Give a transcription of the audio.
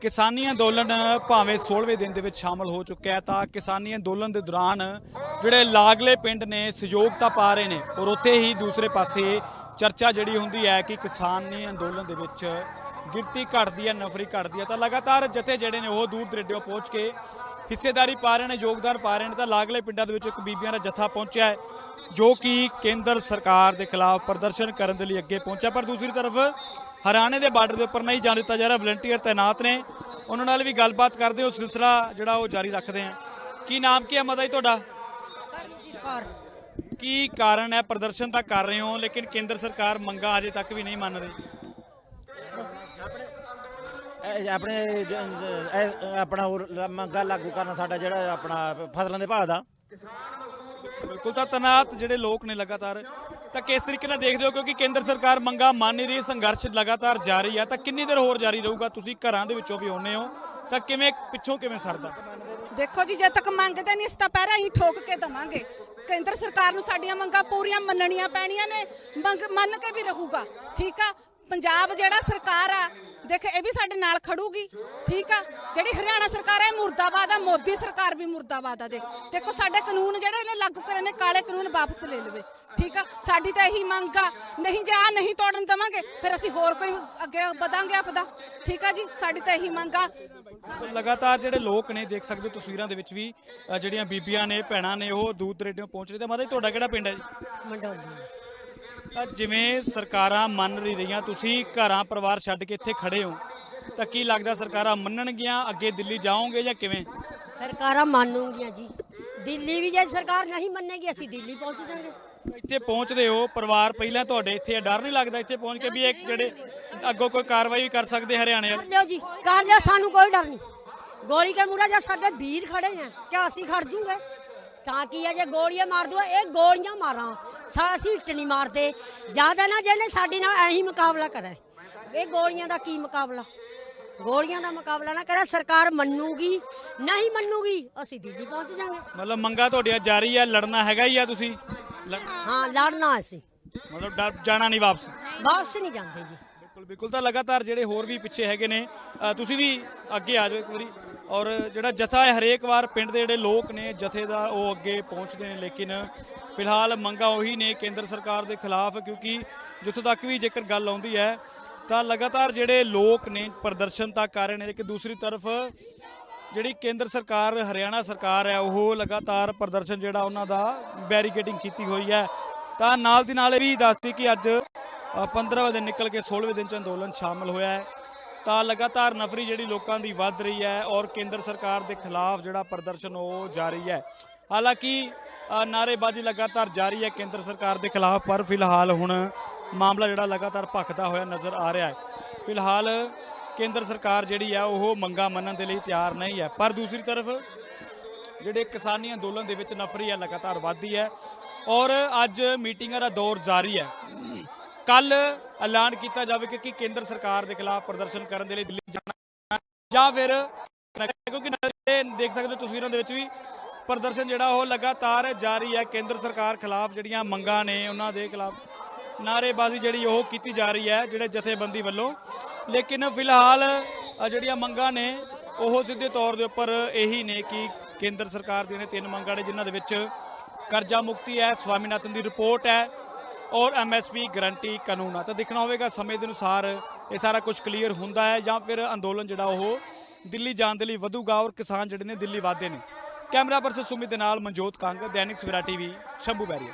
ਕਿਸਾਨੀ ਅੰਦੋਲਨ ਭਾਵੇਂ 16ਵੇਂ ਦਿਨ ਦੇ ਵਿੱਚ ਸ਼ਾਮਲ ਹੋ ਚੁੱਕਿਆ ਹੈ, ਤਾਂ ਕਿਸਾਨੀ ਅੰਦੋਲਨ ਦੇ ਦੌਰਾਨ ਜਿਹੜੇ ਲਾਗਲੇ ਪਿੰਡ ਨੇ, ਸਹਿਯੋਗ ਤਾਂ ਪਾ ਰਹੇ ਨੇ, ਔਰ ਉੱਥੇ ਹੀ ਦੂਸਰੇ ਪਾਸੇ ਚਰਚਾ ਜਿਹੜੀ ਹੁੰਦੀ ਹੈ ਕਿ ਕਿਸਾਨੀ ਅੰਦੋਲਨ ਦੇ ਵਿੱਚ ਗਿਣਤੀ ਘਟਦੀ ਹੈ, ਨਫਰੀ ਘਟਦੀ ਹੈ, ਤਾਂ ਲਗਾਤਾਰ ਜਥੇ ਜਿਹੜੇ ਨੇ ਉਹ ਦੂਰ ਦਰੇਡਿਓਂ ਪਹੁੰਚ ਕੇ ਹਿੱਸੇਦਾਰੀ ਪਾ ਰਹੇ ਨੇ, ਯੋਗਦਾਨ ਪਾ ਰਹੇ ਨੇ, ਤਾਂ ਲਾਗਲੇ ਪਿੰਡਾਂ ਦੇ ਵਿੱਚ ਇੱਕ ਬੀਬੀਆਂ ਦਾ ਜਥਾ ਪਹੁੰਚਿਆ ਹੈ, ਜੋ ਕਿ ਕੇਂਦਰ ਸਰਕਾਰ ਦੇ ਖਿਲਾਫ ਪ੍ਰਦਰਸ਼ਨ ਕਰਨ ਦੇ ਲਈ ਅੱਗੇ ਪਹੁੰਚਿਆ। ਪਰ ਦੂਸਰੀ ਤਰਫ ਹਰਿਆਣੇ ਦੇ ਬਾਰਡਰ ਦੇ ਉੱਪਰ ਨਹੀਂ ਜਾਣ ਦਿੱਤਾ ਜਾ ਰਿਹਾ। ਵਲੰਟੀਅਰ ਤਾਇਨਾਤ ਨੇ। ਉਹਨਾਂ ਨਾਲ ਵੀ ਗੱਲਬਾਤ ਕਰਦੇ ਹੋ। ਸਿਲਸਿਲਾ ਜਿਹੜਾ ਉਹ ਜਾਰੀ ਰੱਖਦੇ ਹਾਂ। ਕੀ ਨਾਮ ਕੀ ਹੈ ਮਤਾ ਜੀ ਤੁਹਾਡਾ? ਕਰਮਜੀਤ ਕੌਰ। ਕੀ ਕਾਰਨ ਹੈ? ਪ੍ਰਦਰਸ਼ਨ ਤਾਂ ਕਰ ਰਹੇ ਹੋ ਲੇਕਿਨ ਕੇਂਦਰ ਸਰਕਾਰ ਮੰਗਾਂ ਅਜੇ ਤੱਕ ਵੀ ਨਹੀਂ ਮੰਨ ਰਹੀ। ਆਪਣੇ ਆਪਣਾ ਮੰਗਾਂ ਲਾਗੂ ਕਰਨਾ ਸਾਡਾ ਜਿਹੜਾ ਆਪਣਾ ਫਸਲਾਂ ਦੇ ਭਾਅ ਦਾ। ਬਿਲਕੁਲ ਤਾਂ ਤਨਾਤ ਜਿਹੜੇ ਲੋਕ ਨੇ ਲਗਾਤਾਰ। ਤਾਂ ਕਿਸ ਤਰੀਕੇ ਨਾਲ ਦੇਖਦੇ ਹੋ? ਕਿਉਂਕਿ ਕੇਂਦਰ ਸਰਕਾਰ ਮੰਗਾਂ ਮੰਨ ਨਹੀਂ ਰਹੀ, ਸੰਘਰਸ਼ ਲਗਾਤਾਰ ਜਾਰੀ ਹੈ ਤਾਂ ਕਿੰਨੀ ਦੇਰ ਹੋਰ ਜਾਰੀ ਰਹੂਗਾ? ਤੁਸੀਂ ਘਰਾਂ ਦੇ ਵਿੱਚੋਂ ਵੀ ਆਉਂਦੇ ਹੋ। ਤਾਂ ਕਿਵੇਂ, ਪਿੱਛੋਂ ਕਿਵੇਂ ਸਰਦਾ? ਦੇਖੋ ਜੀ, ਜਦ ਤੱਕ ਮੰਗਦੇ ਨਹੀਂ ਇਸ ਤਾਂ ਪਹਿਰਾ ਹੀ ਠੋਕ ਕੇ ਦਵਾਂਗੇ। ਕੇਂਦਰ ਸਰਕਾਰ ਨੂੰ ਸਾਡੀਆਂ ਮੰਗਾਂ ਪੂਰੀਆਂ ਮੰਨਣੀਆਂ ਪੈਣੀਆਂ ਨੇ। ਮੰਗ ਮੰਨ ਕੇ ਵੀ ਰਹੂਗਾ। ਠੀਕ ਆ? ਪੰਜਾਬ ਜਿਹੜਾ ਸਰਕਾਰ ਆ ਦੇਖ ਇਹ ਵੀ ਸਾਡੇ ਨਾਲ ਖੜੂਗੀ ਠੀਕ ਆ? ਜਿਹੜੀ ਹਰਿਆਣਾ ਸਰਕਾਰ ਹੈ ਮੁਰਦਾਬਾਦ ਆ ਮੋਦੀ ਸਰਕਾਰ ਵੀ ਮੁਰਦਾਬਾਦ ਆ ਦੇਖ। ਦੇਖੋ ਸਾਡੇ ਕਾਨੂੰਨ ਜਿਹੜੇ ਨੇ ਲਾਗੂ ਕਰੇ ਨੇ ਕਾਲੇ ਕਾਨੂੰਨ ਵਾਪਸ ਲੈ ਲਵੇ ਠੀਕ ਆ? ਸਾਡੀ ਤਾਂ ਇਹੀ ਮੰਗ ਆ ਨਹੀਂ ਜੇ ਆ ਨਹੀਂ ਤੋੜਨ ਦਵਾਂਗੇ ਫਿਰ ਅਸੀਂ ਹੋਰ ਕੋਈ ਅੱਗੇ ਵਧਾਂਗੇ ਆਪਦਾ ਠੀਕ ਆ ਜੀ? ਸਾਡੀ ਤਾਂ ਇਹੀ ਮੰਗ ਆ। ਲਗਾਤਾਰ ਜਿਹੜੇ ਲੋਕ ਨੇ ਦੇਖ ਸਕਦੇ ਹੋ ਤਸਵੀਰਾਂ ਦੇ ਵਿੱਚ ਵੀ ਜਿਹੜੀਆਂ ਬੀਬੀਆਂ ਨੇ ਭੈਣਾਂ ਨੇ ਉਹ ਦੂਰ ਦਰੇਡਿਓਂ ਪਹੁੰਚ ਰਹੇ ਤੇ ਮਾਤਾ ਜੀ ਤੁਹਾਡਾ ਕਿਹੜਾ ਪਿੰਡ ਹੈ ਜੀ? ਮੰਡੋਲੀ। ਤਾਂ ਜਿਵੇਂ ਸਰਕਾਰਾਂ ਮੰਨ ਨਹੀਂ ਰਹੀਆਂ ਤੁਸੀਂ ਘਰਾਂ ਪਰਿਵਾਰ ਛੱਡ ਕੇ ਇੱਥੇ ਖੜੇ ਹੋ ਤਾਂ ਕੀ ਲੱਗਦਾ ਸਰਕਾਰਾਂ ਮੰਨਣਗੀਆਂ ਅੱਗੇ ਦਿੱਲੀ ਜਾਓਗੇ ਜਾਂ ਕਿਵੇਂ? ਸਰਕਾਰਾਂ ਮੰਨੂਗੀਆਂ ਜੀ। ਦਿੱਲੀ ਵੀ ਜੇ ਸਰਕਾਰ ਨਹੀਂ ਮੰਨੇਗੀ ਅਸੀਂ ਦਿੱਲੀ ਪਹੁੰਚ ਜਾਾਂਗੇ ਇੱਥੇ ਪਹੁੰਚਦੇ ਹੋ ਪਰਿਵਾਰ ਪਹਿਲਾਂ ਤੁਹਾਡੇ ਇੱਥੇ ਹੈ, ਡਰ ਨਹੀਂ ਲੱਗਦਾ ਇੱਥੇ ਪਹੁੰਚ ਕੇ ਵੀ ਇੱਕ ਜਿਹੜੇ ਅੱਗੋਂ ਕੋਈ ਕਾਰਵਾਈ ਵੀ ਕਰ ਸਕਦੇ ਹਰਿਆਣੇ ਕਰ ਵਾਲੇ ਲਿਓ ਜੀ ਕਰ ਲਿਓ ਸਾਨੂੰ ਕੋਈ ਡਰ ਨਹੀਂ। ਗੋਲੀ ਕੇ ਮੂਰਾ ਜੇ ਸਾਡੇ ਵੀਰ ਖੜੇ ਆ ਕਿ ਅਸੀਂ ਖੜ ਜੂਗੇ? ਤਾਂ ਕੀ ਹੈ ਜੇ ਗੋਲੀਆਂ ਮਾਰ ਦੋ ਇਹ ਗੋਲੀਆਂ ਮਾਰਾਂ। ਸਾ ਅਸੀਂ ਇੱਟ ਨਹੀਂ ਮਾਰਦੇ। ਜ਼ਿਆਦਾ ਨਾ ਜਿਹਨੇ ਸਾਡੇ ਨਾਲ ਐਹੀ ਮੁਕਾਬਲਾ ਕਰੇ। ਇਹ ਗੋਲੀਆਂ ਦਾ ਕੀ ਮੁਕਾਬਲਾ? ਗੋਲੀਆਂ ਦਾ ਮੁਕਾਬਲਾ ਨਾ ਕਰੇ ਸਰਕਾਰ ਮੰਨੂਗੀ ਨਹੀਂ ਮੰਨੂਗੀ ਅਸੀਂ ਦਿੱਲੀ ਪਹੁੰਚ ਜਾਾਂਗੇ ਮਤਲਬ ਮੰਗਾ ਤੁਹਾਡੀਆਂ ਜਾਰੀ ਹੈ ਲੜਨਾ ਹੈਗਾ ਹੀ ਆ ਤੁਸੀਂ? ਹਾਂ ਲੜਨਾ ਅਸੀਂ। ਮਤਲਬ ਡਰ ਜਾਣਾ ਨਹੀਂ ਵਾਪਸ? ਵਾਪਸ ਨਹੀਂ ਜਾਂਦੇ ਜੀ। ਬਿਲਕੁਲ ਬਿਲਕੁਲ ਤਾਂ ਲਗਾਤਾਰ ਜਿਹੜੇ ਹੋਰ ਵੀ ਪਿੱਛੇ ਹੈਗੇ ਨੇ ਤੁਸੀਂ ਵੀ ਅੱਗੇ ਆ ਜਾਓ ਇੱਕ ਵਾਰੀ। ਔਰ ਜਿਹੜਾ ਜਥਾ ਹੈ ਹਰੇਕ ਵਾਰ ਪਿੰਡ ਦੇ ਜਿਹੜੇ ਲੋਕ ਨੇ ਜਥੇਦਾਰ ਉਹ ਅੱਗੇ ਪਹੁੰਚਦੇ ਨੇ ਲੇਕਿਨ ਫਿਲਹਾਲ ਮੰਗਾ ਉਹੀ ਨੇ ਕੇਂਦਰ ਸਰਕਾਰ ਦੇ ਖਿਲਾਫ ਕਿਉਂਕਿ ਜਿੱਥੋਂ ਤੱਕ ਵੀ ਜੇਕਰ ਗੱਲ ਆਉਂਦੀ ਹੈ ਤਾਂ ਲਗਾਤਾਰ ਜਿਹੜੇ ਲੋਕ ਨੇ ਪ੍ਰਦਰਸ਼ਨ ਤਾਂ ਕਰ ਰਹੇ ਨੇ ਲੇਕਿਨ ਦੂਸਰੀ ਤਰਫ ਜਿਹੜੀ ਕੇਂਦਰ ਸਰਕਾਰ ਹਰਿਆਣਾ ਸਰਕਾਰ ਹੈ ਉਹ ਲਗਾਤਾਰ ਪ੍ਰਦਰਸ਼ਨ ਜਿਹੜਾ ਉਹਨਾਂ ਦਾ ਬੈਰੀਕੇਡਿੰਗ ਕੀਤੀ ਹੋਈ ਹੈ। ਤਾਂ ਨਾਲ ਦੀ ਨਾਲ ਇਹ ਵੀ ਦੱਸਦੀ ਕਿ ਅੱਜ ਅ, 15ਵੇਂ ਦਿਨ ਨਿਕਲ ਕੇ 16ਵੇਂ ਦਿਨ ਚ ਅੰਦੋਲਨ ਸ਼ਾਮਲ ਹੋਇਆ ਹੈ। ਤਾਂ ਲਗਾਤਾਰ ਨਫਰੀ ਜਿਹੜੀ ਲੋਕਾਂ ਦੀ ਵੱਧ ਰਹੀ ਹੈ ਔਰ ਕੇਂਦਰ ਸਰਕਾਰ ਦੇ ਖਿਲਾਫ ਜਿਹੜਾ ਪ੍ਰਦਰਸ਼ਨ ਉਹ ਜਾਰੀ ਹੈ। ਹਾਲਾਂਕਿ ਅ, ਨਾਅਰੇਬਾਜ਼ੀ ਲਗਾਤਾਰ ਜਾਰੀ ਹੈ ਕੇਂਦਰ ਸਰਕਾਰ ਦੇ ਖਿਲਾਫ ਪਰ ਫਿਲਹਾਲ ਹੁਣ ਮਾਮਲਾ ਜਿਹੜਾ ਲਗਾਤਾਰ ਭਖਦਾ ਹੋਇਆ ਨਜ਼ਰ ਆ ਰਿਹਾ ਹੈ। ਫਿਲਹਾਲ ਕੇਂਦਰ ਸਰਕਾਰ ਜਿਹੜੀ ਹੈ ਉਹ ਮੰਗਾ ਮੰਨਣ ਦੇ ਲਈ ਤਿਆਰ ਨਹੀਂ ਹੈ। ਪਰ ਦੂਸਰੀ ਤਰਫ ਜਿਹੜੇ ਕਿਸਾਨੀ ਅੰਦੋਲਨ ਦੇ ਵਿੱਚ ਨਫਰੀ ਹੈ ਲਗਾਤਾਰ ਵੱਧਦੀ ਹੈ ਔਰ ਅੱਜ ਮੀਟਿੰਗਾਂ ਦਾ ਦੌਰ ਜਾਰੀ ਹੈ। ਕੱਲ ਐਲਾਨ ਕੀਤਾ ਜਾਵੇਗਾ ਕਿ ਕੇਂਦਰ ਸਰਕਾਰ ਦੇ ਖਿਲਾਫ ਪ੍ਰਦਰਸ਼ਨ ਕਰਨ ਦੇ ਲਈ ਦਿੱਲੀ ਜਾਣਾ ਜਾਂ ਫਿਰ ਕਿਉਂਕਿ ਦੇਖ ਸਕਦੇ ਹੋ ਤਸਵੀਰਾਂ ਦੇ ਵਿੱਚ ਵੀ ਪ੍ਰਦਰਸ਼ਨ ਜਿਹੜਾ ਉਹ ਲਗਾਤਾਰ ਜਾਰੀ ਹੈ। ਕੇਂਦਰ ਸਰਕਾਰ ਖਿਲਾਫ ਜਿਹੜੀਆਂ ਮੰਗਾਂ ਨੇ, ਉਹਨਾਂ ਦੇ ਖਿਲਾਫ ਨਾਅਰੇਬਾਜ਼ੀ ਜਿਹੜੀ ਉਹ ਕੀਤੀ ਜਾ ਰਹੀ ਹੈ ਜਿਹੜੇ ਜਥੇਬੰਦੀ ਵੱਲੋਂ। ਲੇਕਿਨ ਫਿਲਹਾਲ ਜਿਹੜੀਆਂ ਮੰਗਾਂ ਨੇ, ਉਹ ਸਿੱਧੇ ਤੌਰ ਦੇ ਉੱਪਰ ਇਹੀ ਨੇ ਕਿ ਕੇਂਦਰ ਸਰਕਾਰ ਦੀਆਂ ਨੇ ਤਿੰਨ ਮੰਗਾਂ ਨੇ, ਜਿਨ੍ਹਾਂ ਦੇ ਵਿੱਚ ਕਰਜ਼ਾ ਮੁਕਤੀ ਹੈ, ਸਵਾਮੀਨਾਥਨ ਦੀ ਰਿਪੋਰਟ ਹੈ ਔਰ ਐਮਐਸਪੀ ਗਰੰਟੀ ਕਾਨੂੰਨ ਆ। ਤਾਂ ਦੇਖਣਾ ਹੋਵੇਗਾ, ਸਮੇਂ ਦੇ ਅਨੁਸਾਰ ਇਹ ਸਾਰਾ ਕੁਝ ਕਲੀਅਰ ਹੁੰਦਾ ਹੈ ਜਾਂ ਫਿਰ ਅੰਦੋਲਨ ਜਿਹੜਾ ਉਹ ਦਿੱਲੀ ਜਾਣ ਦੇ ਲਈ ਵਧੂਗਾ ਔਰ ਕਿਸਾਨ ਜਿਹੜੇ ਨੇ ਦਿੱਲੀ ਵਾਧੇ ਨੇ। ਕੈਮਰਾ ਪਰਸਨ ਸੁਮਿਤ ਦੇ ਨਾਲ ਮਨਜੋਤ ਕੰਗ, ਦੈਨਿਕ ਸਵੇਰਾ ਟੀਵੀ, ਸ਼ੰਭੂ ਬੈਰੀਆ